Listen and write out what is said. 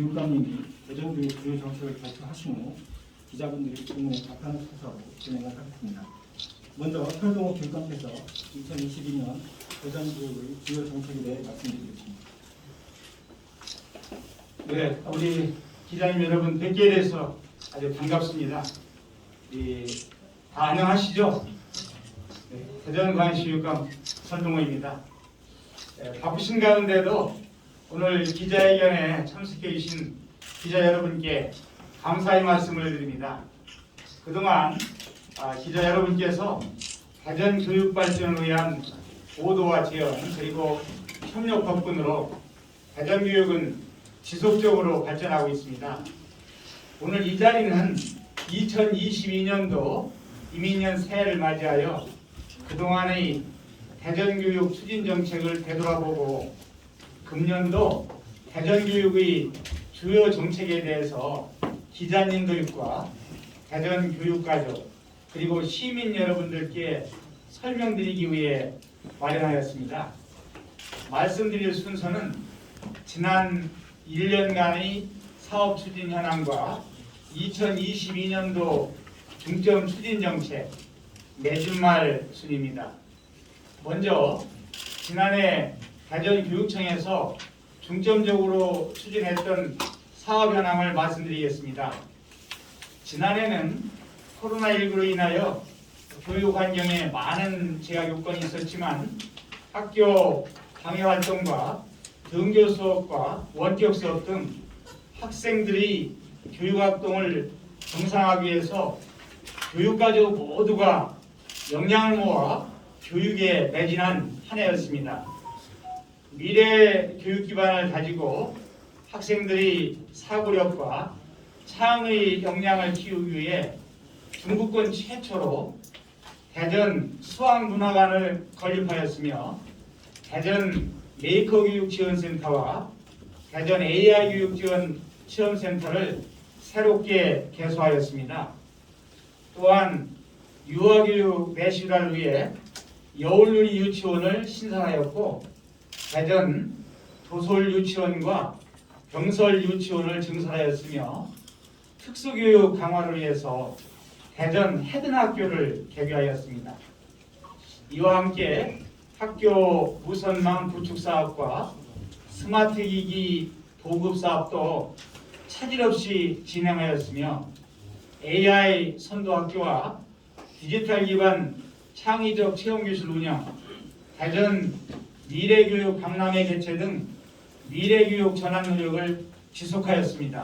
교육감님이 대전교육 주요 정책을 발표하신 후 기자분들이 질문에 답하는 순서로 진행을 하겠습니다. 먼저 설동호 교육감께서 2022년 대전교육의 주요 정책에 대해 말씀드리겠습니다. 네, 우리 기자님 여러분 뵙게 돼서 아주 반갑습니다. 이, 다 안녕하시죠? 네, 대전광시육감 설동호입니다. 네, 바쁘신 가운데도 오늘 기자회견에 참석해 주신 기자 여러분께 감사의 말씀을 드립니다. 그동안 아, 기자 여러분께서 대전 교육 발전을 위한 보도와 지원 그리고 협력 덕분으로 대전 교육은 지속적으로 발전하고 있습니다. 오늘 이 자리는 2022년도 이민년 새해를 맞이하여 그동안의 대전 교육 추진 정책을 되돌아보고 금년도 대전교육의 주요 정책에 대해서 기자님들과 대전교육가족 그리고 시민 여러분들께 설명드리기 위해 마련하였습니다. 말씀드릴 순서는 지난 1년간의 사업 추진 현황과 2022년도 중점 추진 정책 매주말 순입니다. 먼저 지난해 대전 교육청에서 중점적으로 추진했던 사업 현황을 말씀드리겠습니다. 지난해는 코로나19로 인하여 교육 환경에 많은 제약 요건이 있었지만 학교 방해 활동과 등교 수업과 원격 수업 등 학생들이 교육 활동을 정상화하기 위해서 교육가족 모두가 역량을 모아 교육에 매진한 한 해였습니다. 미래 교육 기반을 가지고 학생들이 사고력과 창의 역량을 키우기 위해 중국권 최초로 대전 수학문화관을 건립하였으며 대전 메이커 교육 지원센터와 대전 AI 교육 지원 시험센터를 새롭게 개소하였습니다. 또한 유아교육 내실화를 위해 여울누리 유치원을 신설하였고 대전 도솔 유치원과 병설 유치원을 증설하였으며 특수교육 강화를 위해서 대전 헤든 학교를 개교하였습니다. 이와 함께 학교 무선망 구축 사업과 스마트 기기 보급 사업도 차질 없이 진행하였으며 AI 선도 학교와 디지털 기반 창의적 체험 교실 운영, 대전 미래교육 박람회 개최 등 미래교육 전환 노력을 지속하였습니다.